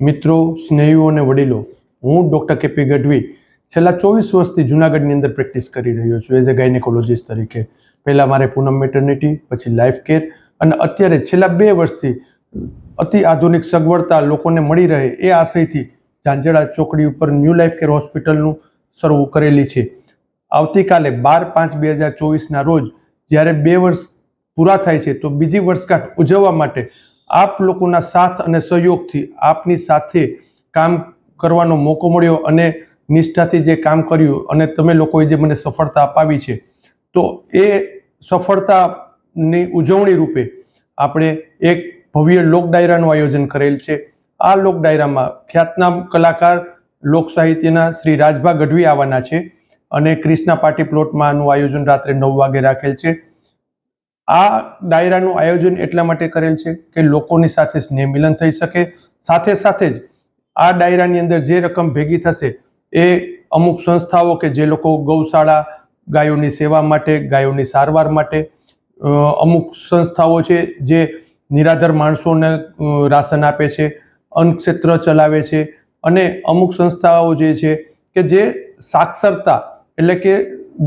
મિત્રો, સ્નેહીઓ અને વડીલો, હું ડૉક્ટર કેપી ગઢવી છેલ્લા ચોવીસ વર્ષથી જુનાગઢની અંદર પ્રેક્ટિસ કરી રહ્યો છું એઝ અ ગાયનેકોલોજીસ્ટ તરીકે. પહેલાં મારે પૂનમ મેટર્નિટી, પછી લાઈફ કેર અને અત્યારે છેલ્લા બે વર્ષથી અતિ આધુનિક સગવડતા લોકોને મળી રહે એ આશયથી ઝાંઝડા ચોકડી ઉપર ન્યૂ લાઈફ કેર હોસ્પિટલનું શરૂ કરેલી છે. આવતીકાલે બાર પાંચ બે હજાર ચોવીસના રોજ જ્યારે બે વર્ષ પૂરા થાય છે તો બીજી વર્ષગાંઠ ઉજવવા માટે આપ લોકોના સાથ અને સહયોગથી આપની સાથે કામ કરવાનો મોકો મળ્યો અને નિષ્ઠાથી જે કામ કર્યું અને તમે લોકોએ જે મને સફળતા અપાવી છે, તો એ સફળતાની ઉજવણી રૂપે આપણે એક ભવ્ય લોક ડાયરાનું આયોજન કરેલ છે. આ લોક ડાયરામાં ખ્યાતનામ કલાકાર લોક સાહિત્યના શ્રી રાજભા ગઢવી આવવાના છે અને ક્રિષ્ના પાર્ટી પ્લોટમાં આનું આયોજન રાત્રે નવ વાગે રાખેલ છે. આ ડાયરાનું આયોજન એટલા માટે કરેલ છે કે લોકોની સાથે સ્નેહ મિલન થઈ શકે. સાથે સાથે જ આ ડાયરાની અંદર જે રકમ ભેગી થશે એ અમુક સંસ્થાઓ કે જે લોકો ગૌશાળા, ગાયોની સેવા માટે, ગાયોની સારવાર માટે અમુક સંસ્થાઓ છે જે નિરાધાર માણસોને રાશન આપે છે, અન્નક્ષેત્ર ચલાવે છે અને અમુક સંસ્થાઓ જે છે કે જે સાક્ષરતા એટલે કે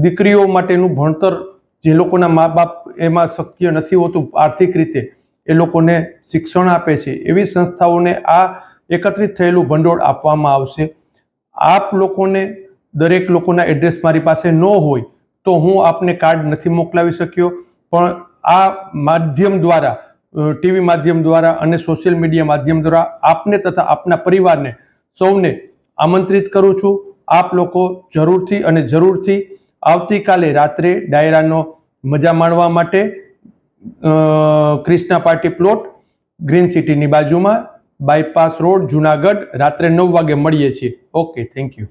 દીકરીઓ માટેનું ભણતર જે લોકોના મા બાપ એમાં શક્ય નથી હોતું આર્થિક રીતે, એ લોકોને શિક્ષણ આપે છે. એવી સંસ્થાઓને આ એકત્રિત થયેલું ભંડોળ આપવામાં આવશે. આપ લોકોને, દરેક લોકોના એડ્રેસ મારી પાસે ન હોય, તો હું આપને કાર્ડ નથી મોકલાવી શક્યો. પણ આ માધ્યમ દ્વારા ટીવી માધ્યમ દ્વારા અને સોશિયલ મીડિયા માધ્યમ દ્વારા આપને તથા આપના પરિવારને સૌને આમંત્રિત કરું છું. આપ લોકો જરૂરથી અને જરૂરથી આવતીકાલે રાત્રે ડાયરાનો મજા માણવા માટે ક્રિષ્ના પાર્ટી પ્લોટ ગ્રીન સિટીની બાજુમાં, બાયપાસ રોડ, જુનાગઢ, રાત્રે નવ વાગે મળીએ છીએ. Okay, thank you.